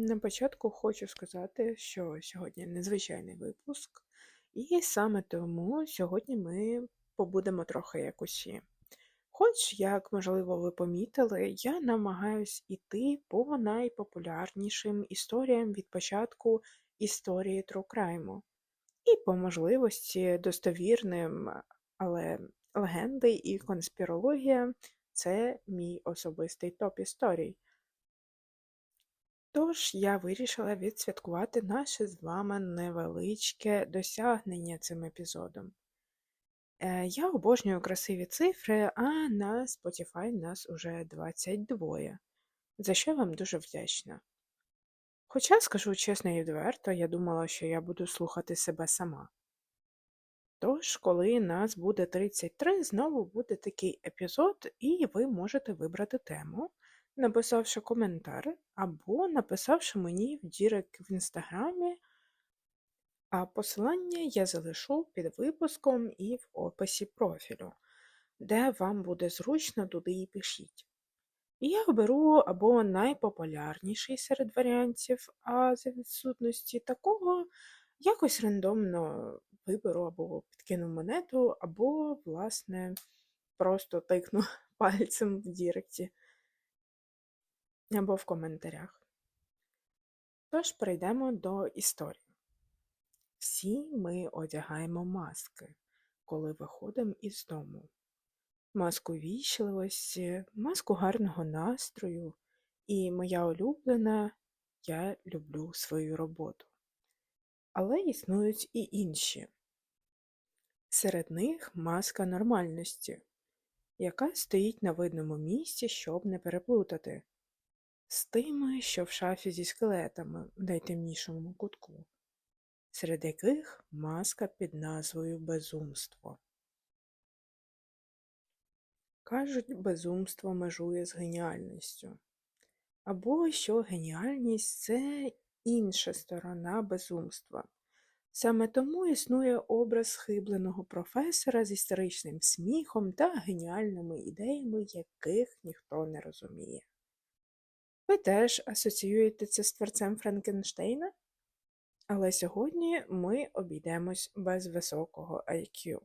На початку хочу сказати, що сьогодні незвичайний випуск, і саме тому сьогодні ми побудемо трохи як усі. Хоч, як можливо ви помітили, я намагаюсь іти по найпопулярнішим історіям від початку історії Crime. І по можливості достовірним, але легенди і конспірологія це мій особистий топ історій. Тож я вирішила відсвяткувати наше з вами невеличке досягнення цим епізодом. Е, Я обожнюю красиві цифри, а на Spotify нас уже 22, за що вам дуже вдячна. Хоча, скажу чесно і відверто, я думала, що я буду слухати себе сама. Тож, коли нас буде 33, знову буде такий епізод, і ви можете вибрати тему, написавши коментар, або написавши мені в Дірект в інстаграмі, а посилання я залишу під випуском і в описі профілю, де вам буде зручно туди і пишіть. І я оберу або найпопулярніший серед варіантів, а за відсутності такого якось рандомно виберу або підкину монету, або, власне, просто тикну пальцем в Діректі або в коментарях. Тож перейдемо до історії. Всі ми одягаємо маски, коли виходимо із дому. Маску вічливості, маску гарного настрою, і моя улюблена я люблю свою роботу. Але існують і інші. Серед них маска нормальності, яка стоїть на видному місці, щоб не переплутати, з тими, що в шафі зі скелетами в найтемнішому кутку, серед яких маска під назвою Безумство. Кажуть, безумство межує з геніальністю. Або що геніальність це інша сторона безумства. Саме тому існує образ схибленого професора з історичним сміхом та геніальними ідеями, яких ніхто не розуміє. Ви теж асоціюєте це з творцем Франкенштейна? Але сьогодні ми обійдемось без високого IQ.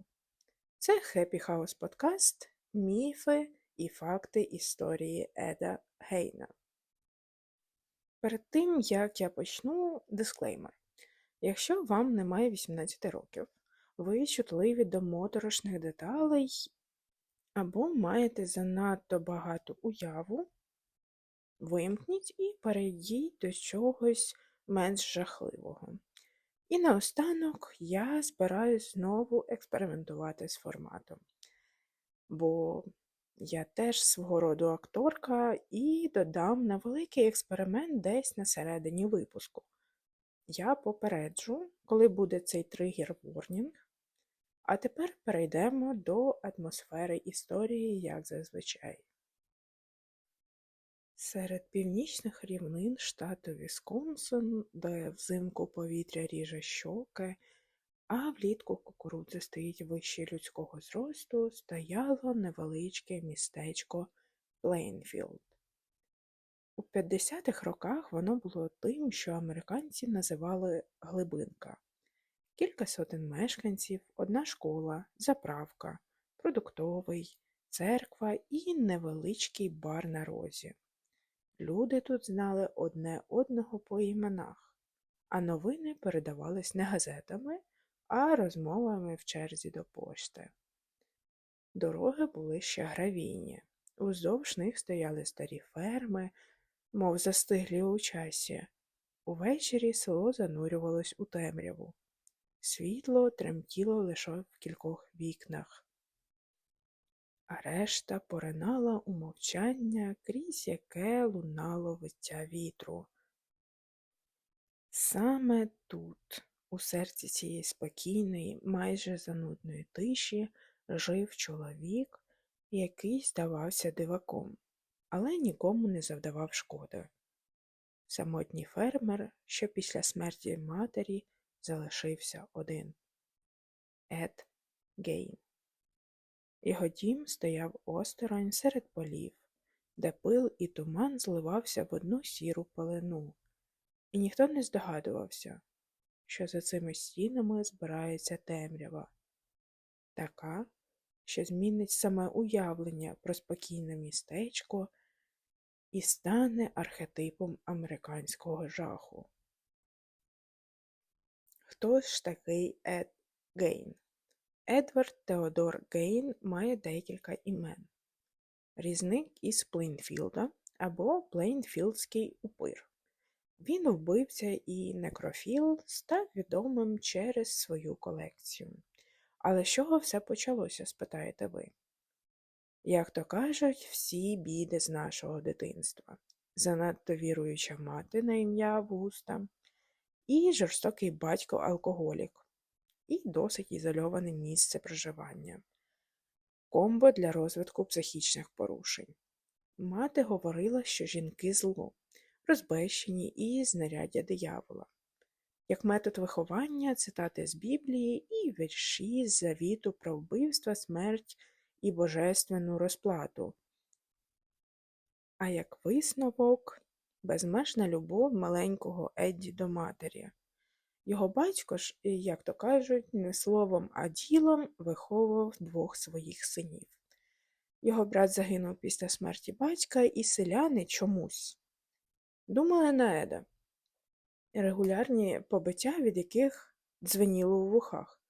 Це Happy House подкаст Міфи і факти історії Еда Гейна. Перед тим, як я почну, дисклеймер. Якщо вам немає 18 років, ви чутливі до моторошних деталей або маєте занадто багату уяву, вимкніть і перейдіть до чогось менш жахливого. І наостанок я збираюсь знову експериментувати з форматом. Бо я теж свого роду акторка і додам на великий експеримент десь на середині випуску. Я попереджу, коли буде цей тригер ворнінг. А тепер перейдемо до атмосфери історії, як зазвичай. Серед північних рівнин штату Вісконсин, де взимку повітря ріже щоки, а влітку кукурудза стоїть вище людського зросту, стояло невеличке містечко Плейнфілд. У 50-х роках воно було тим, що американці називали глибинка. Кілька сотень мешканців, одна школа, заправка, продуктовий, церква і невеличкий бар на розі. Люди тут знали одне одного по іменах, а новини передавались не газетами, а розмовами в черзі до пошти. Дороги були ще гравійні, уздовж них стояли старі ферми, мов застиглі у часі. Увечері село занурювалось у темряву. Світло тремтіло лише в кількох вікнах, а решта поринала у мовчання, крізь яке лунало виття вітру. Саме тут, у серці цієї спокійної, майже занудної тиші, жив чоловік, який здавався диваком але нікому не завдавав шкоди. Самотній фермер, що після смерті матері залишився один Ед Гейн. Його дім стояв осторонь серед полів, де пил і туман зливався в одну сіру пелену, і ніхто не здогадувався, що за цими стінами збирається темрява, така, що змінить саме уявлення про спокійне містечко і стане архетипом американського жаху. Хто ж такий Ед Гейн? Едвард Теодор Гейн має декілька імен. Різник із Плейнфілда або Плейнфілдський упир. Він вбивця і некрофіл став відомим через свою колекцію. Але з чого все почалося, спитаєте ви? Як то кажуть, всі біди з нашого дитинства, занадто віруюча мати на ім'я Августа, і жорстокий батько алкоголік, і досить ізольоване місце проживання, комбо для розвитку психічних порушень. Мати говорила, що жінки зло, розбещені і знаряддя диявола. Як метод виховання, цитати з Біблії і вірші з завіту про вбивства, смерть і божественну розплату. А як висновок безмежна любов маленького Едді до матері. Його батько ж, як то кажуть, не словом, а ділом виховував двох своїх синів. Його брат загинув після смерті батька, і селяни чомусь думали на Еда, регулярні побиття, від яких дзвеніло у вухах,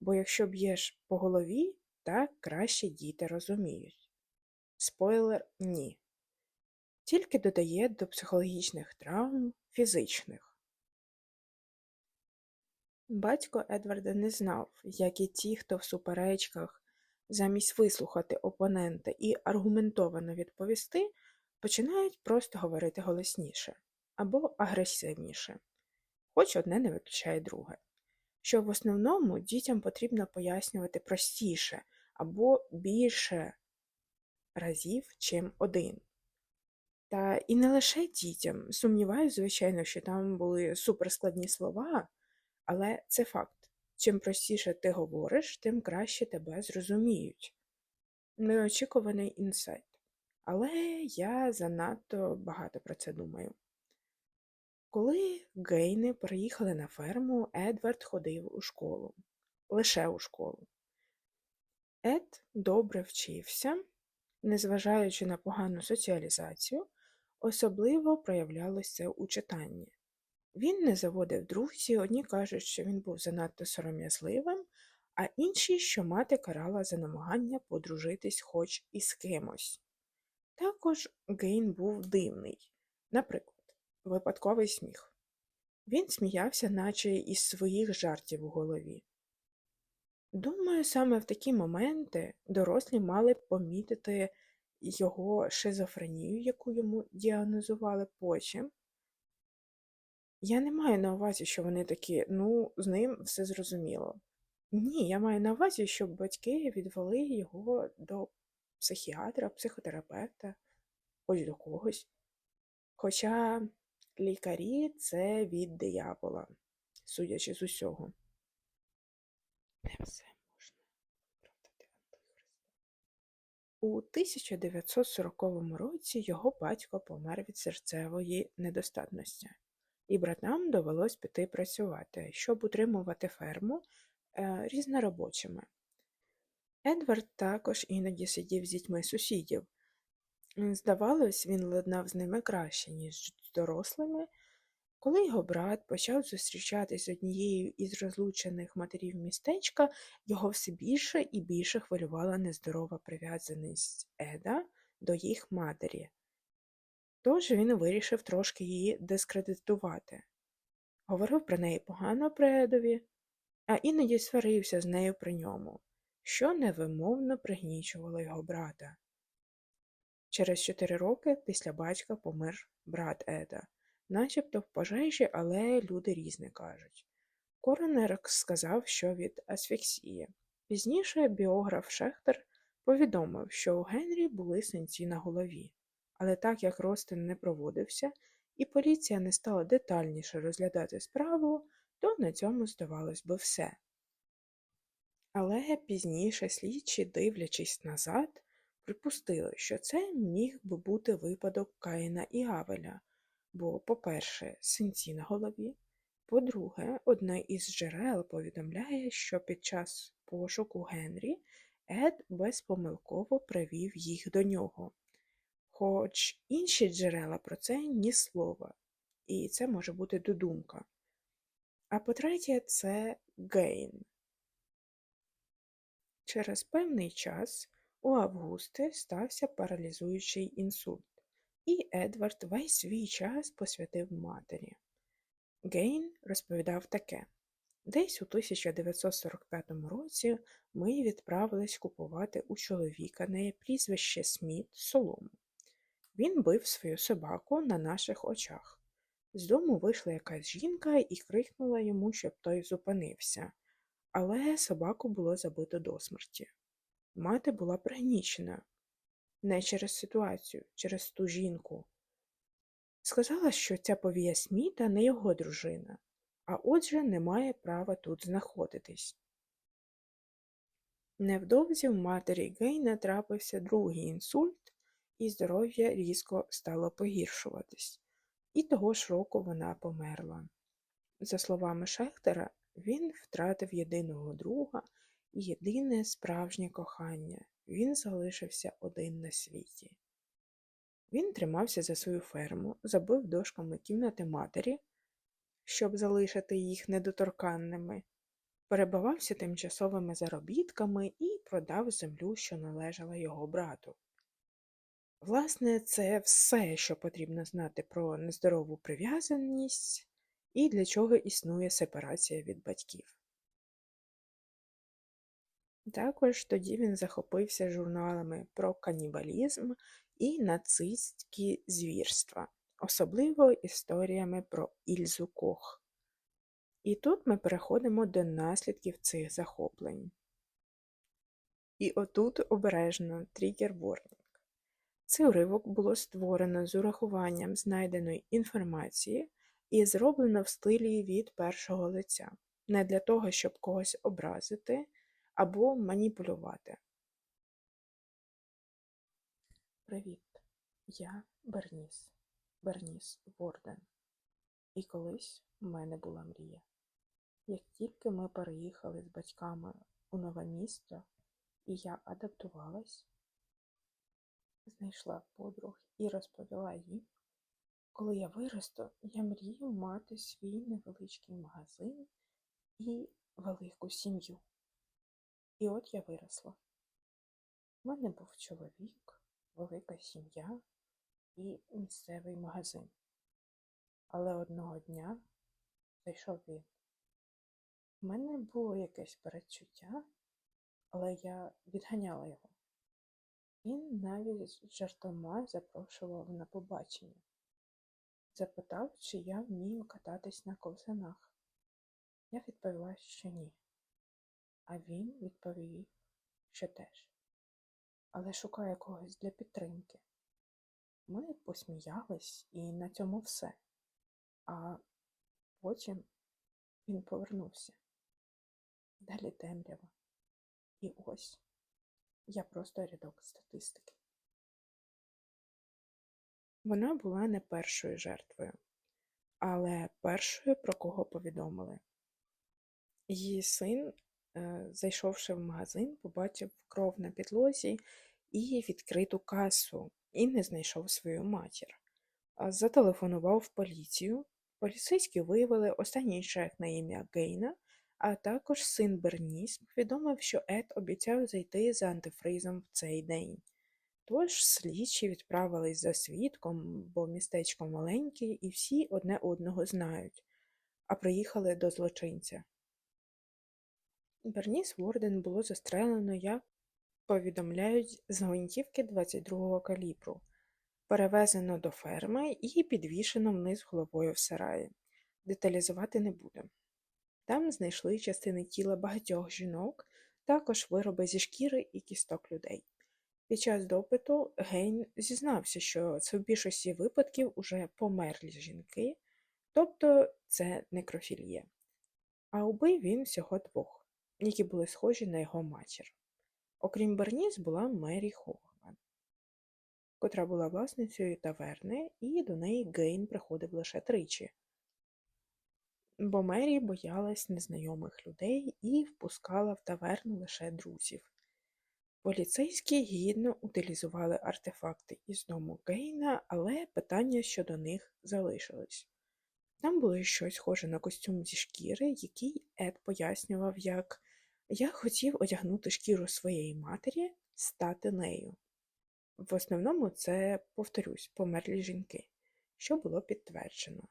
бо якщо б'єш по голові, так краще діти розуміють. Спойлер ні. Тільки додає до психологічних травм фізичних. Батько Едварда не знав, як і ті, хто в суперечках, замість вислухати опонента і аргументовано відповісти, починають просто говорити голосніше або агресивніше, хоч одне не виключає друге. Що в основному дітям потрібно пояснювати простіше або більше разів, чим один. Та і не лише дітям. Сумніваюся, звичайно, що там були суперскладні слова, але це факт. Чим простіше ти говориш, тим краще тебе зрозуміють. Неочікуваний інсайт. Але я занадто багато про це думаю. Коли Гейни приїхали на ферму, Едвард ходив у школу. Лише у школу. Ед добре вчився, незважаючи на погану соціалізацію, особливо проявлялося у читанні. Він не заводив друзів, одні кажуть, що він був занадто сором'язливим, а інші, що мати карала за намагання подружитись хоч із кимось. Також Гейн був дивний, наприклад, випадковий сміх. Він сміявся, наче із своїх жартів у голові. Думаю, саме в такі моменти дорослі мали б помітити його шизофренію, яку йому діагнозували потім. Я не маю на увазі, що вони такі, ну, з ним все зрозуміло. Ні, я маю на увазі, що батьки відвели його до психіатра, психотерапевта, хоч до когось. Хоча лікарі це від диявола, судячи з усього. Не все можна. У 1940 році його батько помер від серцевої недостатності, і братам довелось піти працювати, щоб утримувати ферму е, різноробочими. Едвард також іноді сидів з дітьми сусідів. Здавалось, він ладнав з ними краще, ніж з дорослими. Коли його брат почав зустрічатись з однією із розлучених матерів містечка, його все більше і більше хвилювала нездорова прив'язаність Еда до їх матері. Тож він вирішив трошки її дискредитувати. Говорив про неї погано про Едові, а іноді сварився з нею при ньому що невимовно пригнічувало його брата. Через чотири роки після батька помер брат Еда, начебто в пожежі, але люди різне кажуть. Коронер сказав, що від асфіксії. Пізніше біограф Шехтер повідомив, що у Генрі були синці на голові, але так як розтин не проводився, і поліція не стала детальніше розглядати справу, то на цьому здавалось би все. Але пізніше слідчі, дивлячись назад, припустили, що це міг би бути випадок Каїна і Гавеля, Бо, по-перше, синці на голові, по-друге, одне із джерел повідомляє, що під час пошуку Генрі Ед безпомилково привів їх до нього. Хоч інші джерела про це ні слова, і це може бути додумка. А по-третє, це Гейн. Через певний час у Августи стався паралізуючий інсульт, і Едвард весь свій час посвятив матері. Гейн розповідав таке. Десь у 1945 році ми відправились купувати у чоловіка на прізвище Сміт солому. Він бив свою собаку на наших очах. З дому вийшла якась жінка і крикнула йому, щоб той зупинився, але собаку було забито до смерті. Мати була пригнічена не через ситуацію, через ту жінку. Сказала, що ця повія Сміта не його дружина, а отже не має права тут знаходитись. Невдовзі в матері Гейна трапився другий інсульт, і здоров'я різко стало погіршуватись, і того ж року вона померла. За словами Шехтера, він втратив єдиного друга і єдине справжнє кохання він залишився один на світі. Він тримався за свою ферму, забив дошками кімнати матері, щоб залишити їх недоторканними, перебивався тимчасовими заробітками і продав землю, що належала його брату. Власне, це все, що потрібно знати про нездорову прив'язаність і для чого існує сепарація від батьків. Також тоді він захопився журналами про канібалізм і нацистські звірства, особливо історіями про Ільзу Кох. І тут ми переходимо до наслідків цих захоплень. І отут обережно тригер ворнінг. Цей уривок було створено з урахуванням знайденої інформації і зроблено в стилі від першого лиця, не для того, щоб когось образити або маніпулювати. Привіт, я Берніс, Берніс Ворден. І колись у мене була мрія. Як тільки ми переїхали з батьками у нове місто, і я адаптувалась, знайшла подруг і розповіла їм, коли я виросту, я мрію мати свій невеличкий магазин і велику сім'ю. І от я виросла. У мене був чоловік, велика сім'я і місцевий магазин. Але одного дня зайшов він. У мене було якесь передчуття, але я відганяла його. Він навіть жартома запрошував на побачення. Запитав, чи я вмію кататись на ковзанах. Я відповіла, що ні. А він відповів, що теж, але шукає когось для підтримки. Ми посміялись і на цьому все. А потім він повернувся. Далі темрява. І ось я просто рядок статистики. Вона була не першою жертвою, але першою, про кого повідомили. Її син Е, зайшовши в магазин, побачив кров на підлозі і відкриту касу, і не знайшов свою матір. Зателефонував в поліцію. Поліцейські виявили останній чек на ім'я Гейна, а також син Берніс повідомив, що Ед обіцяв зайти за антифризом в цей день. Тож слідчі відправились за свідком, бо містечко маленьке і всі одне одного знають, а приїхали до злочинця. Берніс Ворден було застрелено, як повідомляють, з гвинтівки 22-го калібру, перевезено до ферми і підвішено вниз головою в сараї. Деталізувати не будемо. Там знайшли частини тіла багатьох жінок, також вироби зі шкіри і кісток людей. Під час допиту Гейн зізнався, що це в більшості випадків уже померлі жінки, тобто це некрофілія. А убив він всього двох які були схожі на його матір. Окрім Берніс, була Мері Хоган. котра була власницею таверни, і до неї Гейн приходив лише тричі. Бо Мері боялась незнайомих людей і впускала в таверну лише друзів. Поліцейські гідно утилізували артефакти із дому Гейна, але питання щодо них залишились. Там було щось схоже на костюм зі шкіри, який Ед пояснював, як я хотів одягнути шкіру своєї матері, стати нею. В основному це, повторюсь, померлі жінки, що було підтверджено.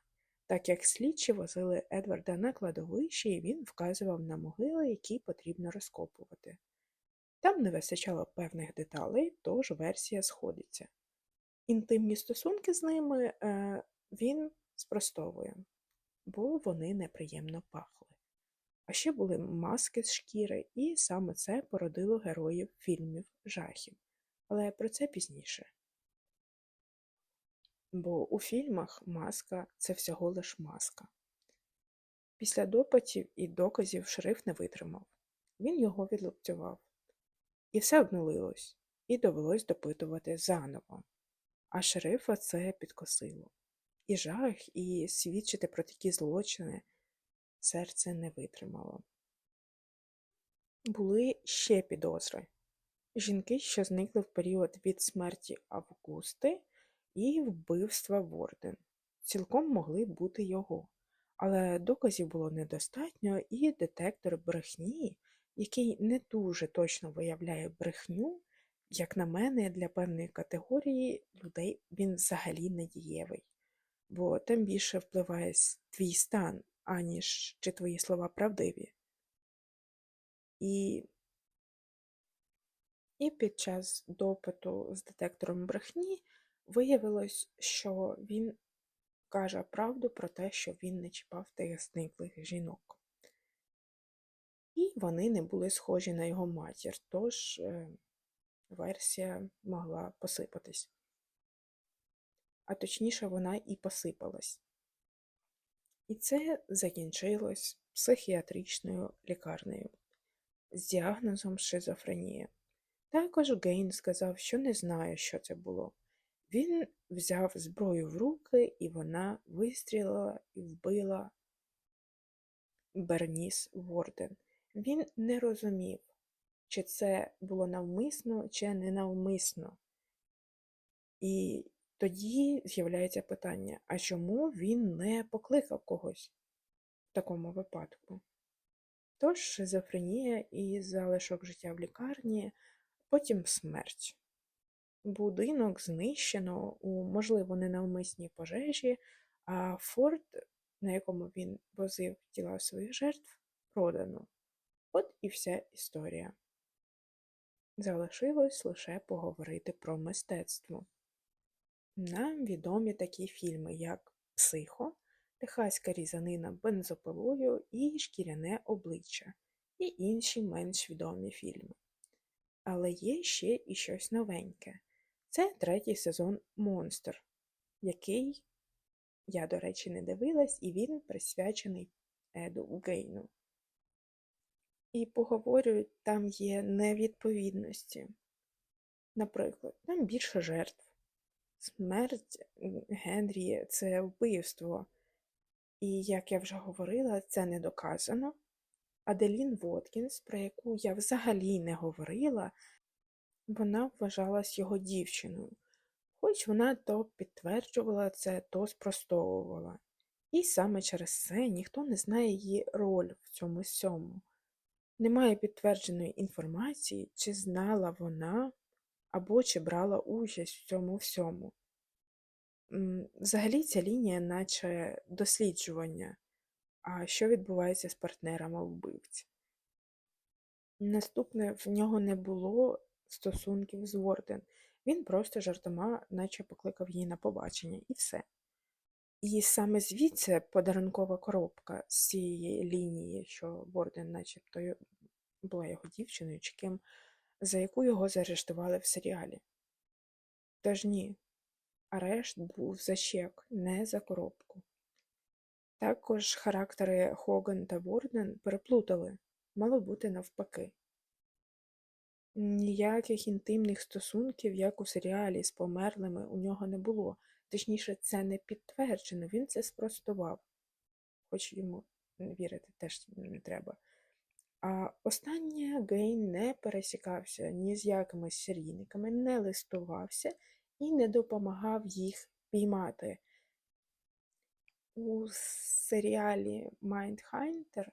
Так як слідчі возили Едварда на кладовище, і він вказував на могили, які потрібно розкопувати. Там не вистачало певних деталей, тож версія сходиться. Інтимні стосунки з ними е, він спростовує, бо вони неприємно пахли. А ще були маски з шкіри, і саме це породило героїв фільмів жахів. Але про це пізніше. Бо у фільмах маска це всього лиш маска. Після допитів і доказів шериф не витримав. Він його відлупцював. І все обнулилось, і довелось допитувати заново. А шерифа це підкосило. І жах, і свідчити про такі злочини серце не витримало. Були ще підозри. Жінки, що зникли в період від смерті Августи і вбивства Ворден. Цілком могли бути його, але доказів було недостатньо, і детектор брехні, який не дуже точно виявляє брехню, як на мене, для певної категорії людей він взагалі не дієвий, бо там більше впливає твій стан, аніж чи твої слова правдиві. І і під час допиту з детектором брехні виявилось, що він каже правду про те, що він не чіпав тих зниклих жінок. І вони не були схожі на його матір, тож е, версія могла посипатись. А точніше, вона і посипалась. І це закінчилось психіатричною лікарнею з діагнозом шизофренія. Також Гейн сказав, що не знає, що це було. Він взяв зброю в руки, і вона вистрілила і вбила Берніс Ворден. Він не розумів, чи це було навмисно, чи ненавмисно. І тоді з'являється питання, а чому він не покликав когось в такому випадку? Тож шизофренія і залишок життя в лікарні, потім смерть. Будинок знищено у, можливо, ненавмисній пожежі, а форт, на якому він возив тіла своїх жертв, продано. От і вся історія. Залишилось лише поговорити про мистецтво. Нам відомі такі фільми, як Психо, Техаська різанина бензопилою і Шкіряне обличчя і інші менш відомі фільми. Але є ще і щось новеньке. Це третій сезон Монстр, який я, до речі, не дивилась, і він присвячений Еду Гейну. І поговорюють, там є невідповідності. Наприклад, там більше жертв. Смерть Генрі це вбивство. І, як я вже говорила, це не доказано. Аделін Воткінс, про яку я взагалі не говорила, вона вважалась його дівчиною, хоч вона то підтверджувала це, то спростовувала. І саме через це ніхто не знає її роль в цьому сьому. Немає підтвердженої інформації, чи знала вона або чи брала участь в цьому всьому. Взагалі ця лінія, наче досліджування, а що відбувається з партнерами вбивці. Наступне в нього не було стосунків з Ворден. Він просто жартома, наче покликав її на побачення, і все. І саме звідси подарункова коробка з цієї лінії, що Ворден начебто була його дівчиною чи ким, за яку його заарештували в серіалі. Тож ні, арешт був за чек, не за коробку. Також характери Хоган та Ворден переплутали, мало бути навпаки. Ніяких інтимних стосунків, як у серіалі з померлими, у нього не було. Точніше, це не підтверджено, він це спростував, хоч йому вірити теж не треба. А останнє Гейн не пересікався ні з якимись серійниками, не листувався і не допомагав їх піймати. У серіалі Mindhunter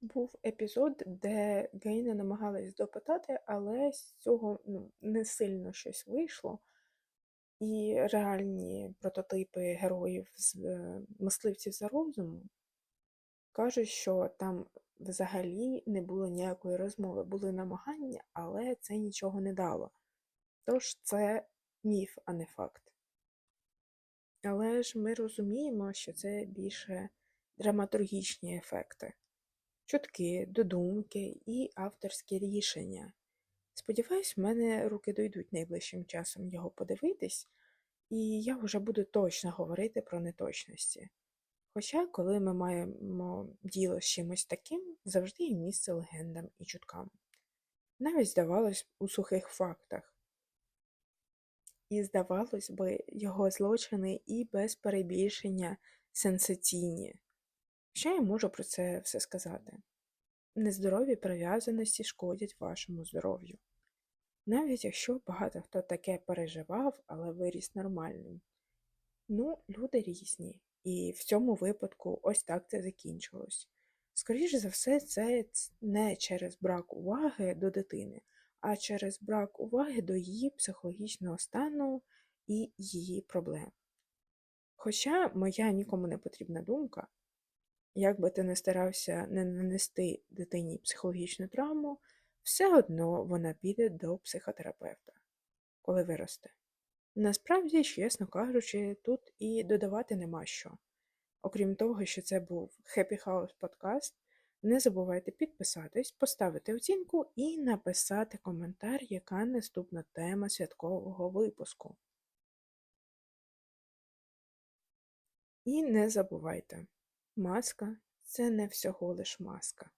був епізод, де Гейна намагались допитати, але з цього ну, не сильно щось вийшло. І реальні прототипи героїв з е, мисливців за розумом кажуть, що там взагалі не було ніякої розмови, були намагання, але це нічого не дало. Тож це міф, а не факт. Але ж ми розуміємо, що це більше драматургічні ефекти, чутки, додумки і авторські рішення. Сподіваюсь, в мене руки дойдуть найближчим часом його подивитись, і я вже буду точно говорити про неточності. Хоча, коли ми маємо діло з чимось таким, завжди є місце легендам і чуткам. Навіть здавалось у сухих фактах. І, здавалось би, його злочини і без перебільшення сенсаційні. Що я можу про це все сказати? Нездорові прив'язаності шкодять вашому здоров'ю. Навіть якщо багато хто таке переживав, але виріс нормальним. Ну, люди різні, і в цьому випадку ось так це закінчилось. Скоріше за все, це не через брак уваги до дитини, а через брак уваги до її психологічного стану і її проблем. Хоча моя нікому не потрібна думка, як би ти не старався не нанести дитині психологічну травму, все одно вона піде до психотерапевта, коли виросте. Насправді, чесно кажучи, тут і додавати нема що. Окрім того, що це був Happy House подкаст, не забувайте підписатись, поставити оцінку і написати коментар, яка наступна тема святкового випуску. І не забувайте, маска це не всього лиш маска.